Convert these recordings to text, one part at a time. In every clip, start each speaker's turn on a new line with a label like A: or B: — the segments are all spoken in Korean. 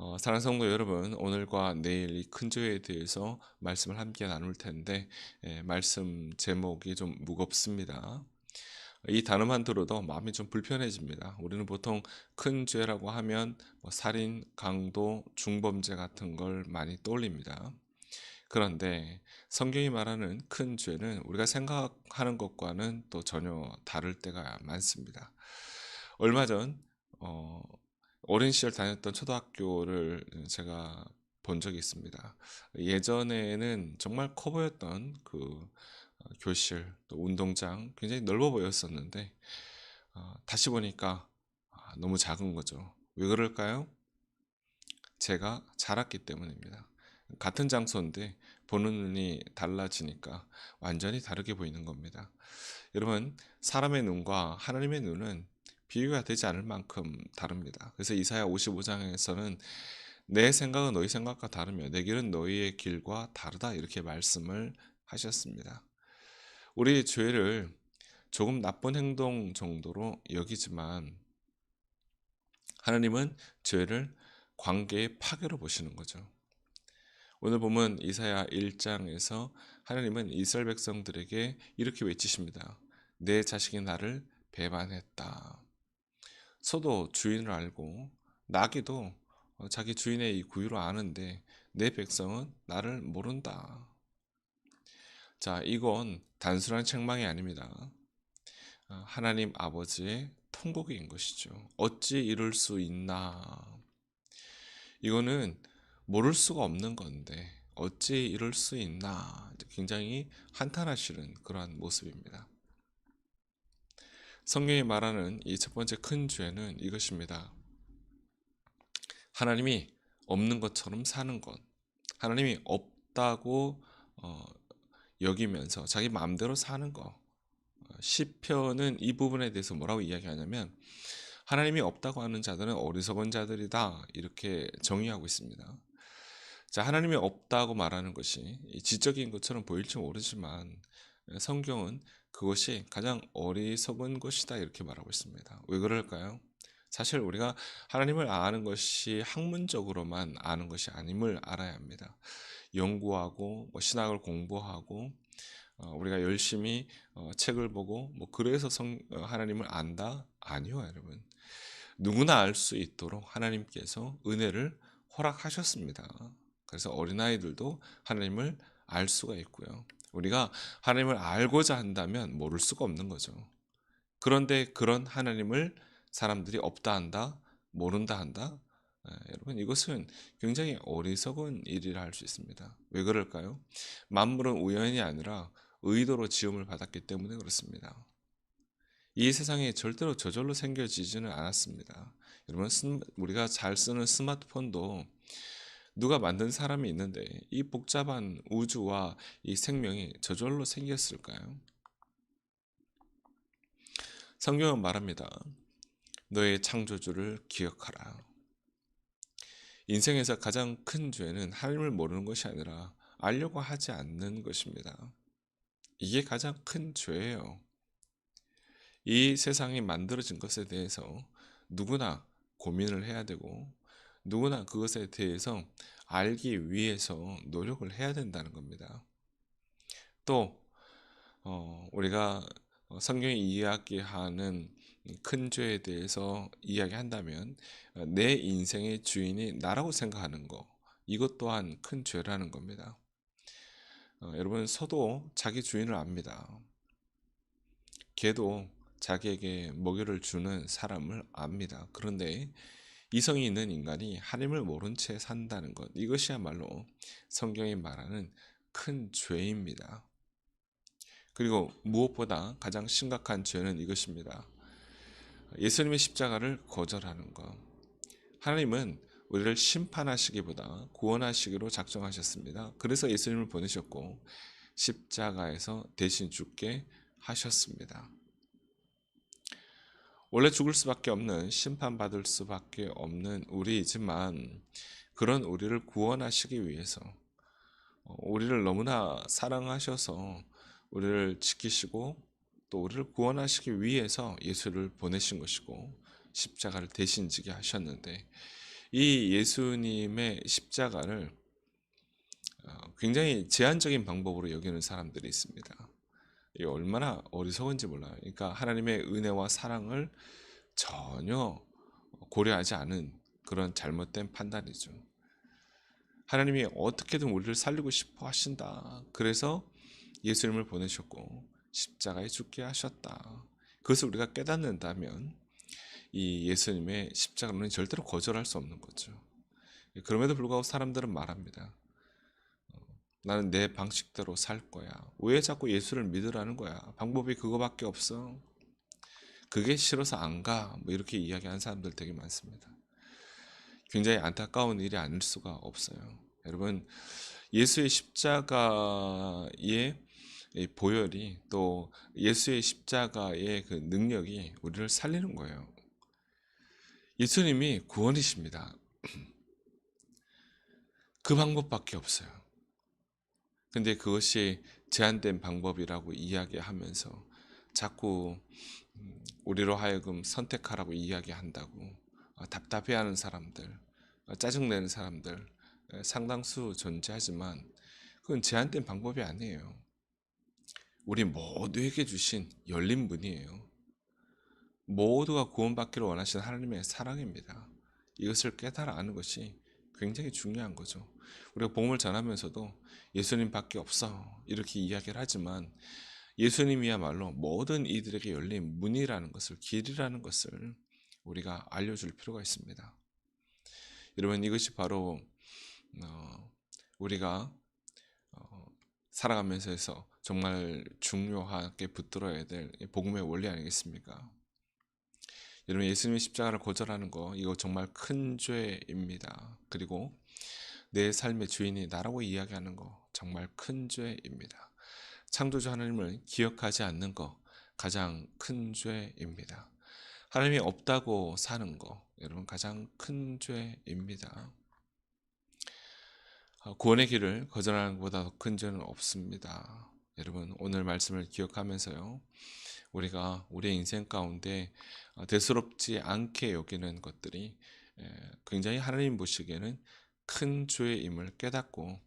A: 어, 사랑하는 성도 여러분, 오늘과 내일 이큰 죄에 대해서 말씀을 함께 나눌 텐데, 예, 말씀 제목이 좀 무겁습니다. 이 단어만 들어도 마음이 좀 불편해집니다. 우리는 보통 큰 죄라고 하면 뭐 살인, 강도, 중범죄 같은 걸 많이 떠올립니다. 그런데 성경이 말하는 큰 죄는 우리가 생각하는 것과는 또 전혀 다를 때가 많습니다. 얼마 전 어, 어린 시절 다녔던 초등학교를 제가 본 적이 있습니다. 예전에는 정말 커 보였던 그 어, 교실, 또 운동장 굉장히 넓어 보였었는데 어, 다시 보니까 아, 너무 작은 거죠. 왜 그럴까요? 제가 자랐기 때문입니다. 같은 장소인데 보는 눈이 달라지니까 완전히 다르게 보이는 겁니다. 여러분, 사람의 눈과 하나님의 눈은 비교가 되지 않을 만큼 다릅니다. 그래서 이사야 55장에서는 내 생각은 너희 생각과 다르며 내 길은 너희의 길과 다르다 이렇게 말씀을 하셨습니다. 우리 죄를 조금 나쁜 행동 정도로 여기지만 하나님은 죄를 관계의 파괴로 보시는 거죠. 오늘 보면 이사야 1장에서 하나님은 이스라엘 백성들에게 이렇게 외치십니다. 내 자식이 나를 배반했다. 소도 주인을 알고 나귀도 어, 자기 주인의 이 구유를 아는데 내 백성은 나를 모른다. 자, 이건 단순한 책망이 아닙니다. 어, 하나님 아버지의 통곡인 것이죠. 어찌 이럴 수 있나? 이거는 모를 수가 없는 건데 어찌 이럴 수 있나? 굉장히 한탄하시는 그러한 모습입니다. 성경이 말하는 이 첫 번째 큰 죄는 이것입니다. 하나님이 없는 것처럼 사는 것. 하나님이 없다고 어, 여기면서 자기 마음대로 사는 것. 어, 시편은 이 부분에 대해서 뭐라고 이야기하냐면 하나님이 없다고 하는 자들은 어리석은 자들이다 이렇게 정의하고 있습니다. 자, 하나님이 없다고 말하는 것이 지적인 것처럼 보일지 모르지만 성경은 그것이 가장 어리석은 것이다 이렇게 말하고 있습니다. 왜 그럴까요? 사실 우리가 하나님을 아는 것이 학문적으로만 아는 것이 아님을 알아야 합니다. 연구하고 뭐 신학을 공부하고 어, 우리가 열심히 어, 책을 보고 뭐 그래서 성, 어, 하나님을 안다 아니요 여러분 누구나 알 수 있도록 하나님께서 은혜를 허락하셨습니다. 그래서 어린아이들도 하나님을 알 수가 있고요. 우리가 하나님을 알고자 한다면 모를 수가 없는 거죠. 그런데 그런 하나님을 사람들이 없다 한다, 모른다 한다. 에, 여러분 이것은 굉장히 어리석은 일이라 할 수 있습니다. 왜 그럴까요? 만물은 우연이 아니라 의도로 지음을 받았기 때문에 그렇습니다. 이 세상에 절대로 저절로 생겨지지는 않았습니다. 여러분 우리가 잘 쓰는 스마트폰도 누가 만든 사람이 있는데 이 복잡한 우주와 이 생명이 저절로 생겼을까요? 성경은 말합니다. 너의 창조주를 기억하라. 인생에서 가장 큰 죄는 하나님을 모르는 것이 아니라 알려고 하지 않는 것입니다. 이게 가장 큰 죄예요. 이 세상이 만들어진 것에 대해서 누구나 고민을 해야 되고 누구나 그것에 대해서 알기 위해서 노력을 해야 된다는 겁니다. 또 어, 우리가 성경이 이야기하는 큰 죄에 대해서 이야기한다면 내 인생의 주인이 나라고 생각하는 거 이것 또한 큰 죄라는 겁니다. 어, 여러분 소도 자기 주인을 압니다. 개도 자기에게 먹이를 주는 사람을 압니다. 그런데 이성이 있는 인간이 하나님을 모른 채 산다는 것 이것이야말로 성경이 말하는 큰 죄입니다. 그리고 무엇보다 가장 심각한 죄는 이것입니다. 예수님의 십자가를 거절하는 것. 하나님은 우리를 심판하시기보다 구원하시기로 작정하셨습니다. 그래서 예수님을 보내셨고 십자가에서 대신 죽게 하셨습니다. 원래 죽을 수밖에 없는 심판받을 수밖에 없는 우리이지만 그런 우리를 구원하시기 위해서 어, 우리를 너무나 사랑하셔서 우리를 지키시고 또 우리를 구원하시기 위해서 예수를 보내신 것이고 십자가를 대신 지게 하셨는데 이 예수님의 십자가를 어, 굉장히 제한적인 방법으로 여기는 사람들이 있습니다. 이 얼마나 어리석은지 몰라요. 그러니까 하나님의 은혜와 사랑을 전혀 고려하지 않은 그런 잘못된 판단이죠. 하나님이 어떻게든 우리를 살리고 싶어 하신다. 그래서 예수님을 보내셨고 십자가에 죽게 하셨다. 그것을 우리가 깨닫는다면 이 예수님의 십자가는 절대로 거절할 수 없는 거죠. 그럼에도 불구하고 사람들은 말합니다. 어, 나는 내 방식대로 살 거야. 왜 자꾸 예수를 믿으라는 거야? 방법이 그거밖에 없어. 그게 싫어서 안 가. 뭐 이렇게 이야기하는 사람들 되게 많습니다. 굉장히 안타까운 일이 아닐 수가 없어요. 여러분, 예수의 십자가의 이 보혈이 또 예수의 십자가의 그 능력이 우리를 살리는 거예요. 예수님이 구원이십니다. 그 방법밖에 없어요. 근데 그것이 제한된 방법이라고 이야기하면서 자꾸 음, 우리로 하여금 선택하라고 이야기한다고 어, 답답해하는 사람들, 어, 짜증내는 사람들 에, 상당수 존재하지만 그건 제한된 방법이 아니에요. 우리 모두에게 주신 열린 문이에요. 모두가 구원받기를 원하시는 하나님의 사랑입니다. 이것을 깨달아 아는 것이 굉장히 중요한 거죠. 우리가 복음을 전하면서도 예수님밖에 없어 이렇게 이야기를 하지만 예수님이야말로 모든 이들에게 열린 문이라는 것을 길이라는 것을 우리가 알려줄 필요가 있습니다. 여러분 이것이 바로 어, 우리가 어, 살아가면서 정말 중요하게 붙들어야 될 복음의 원리 아니겠습니까? 여러분 예수님의 십자가를 거절하는 거 이거 정말 큰 죄입니다. 그리고 내 삶의 주인이 나라고 이야기하는 거 정말 큰 죄입니다. 창조주 하나님을 기억하지 않는 거 가장 큰 죄입니다. 하나님이 없다고 사는 거 여러분 가장 큰 죄입니다. 어, 구원의 길을 거절하는 것보다 더 큰 죄는 없습니다. 여러분 오늘 말씀을 기억하면서요. 우리가 우리의 인생 가운데 어, 대수롭지 않게 여기는 것들이 굉장히 하나님 보시기에는 큰 죄임을 깨닫고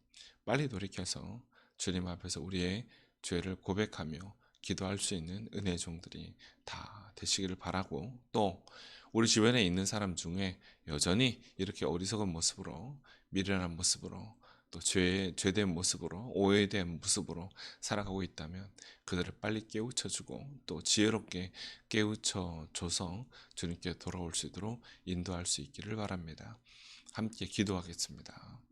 A: 빨리 돌이켜서 주님 앞에서 우리의 죄를 고백하며 기도할 수 있는 은혜 종들이 다 되시기를 바라고 또 우리 주변에 있는 사람 중에 여전히 이렇게 어리석은 모습으로 미련한 모습으로 또 죄, 죄된 모습으로 오해된 모습으로 살아가고 있다면 그들을 빨리 깨우쳐 주고 또 지혜롭게 깨우쳐 줘서 주님께 돌아올 수 있도록 인도할 수 있기를 바랍니다. 함께 기도하겠습니다.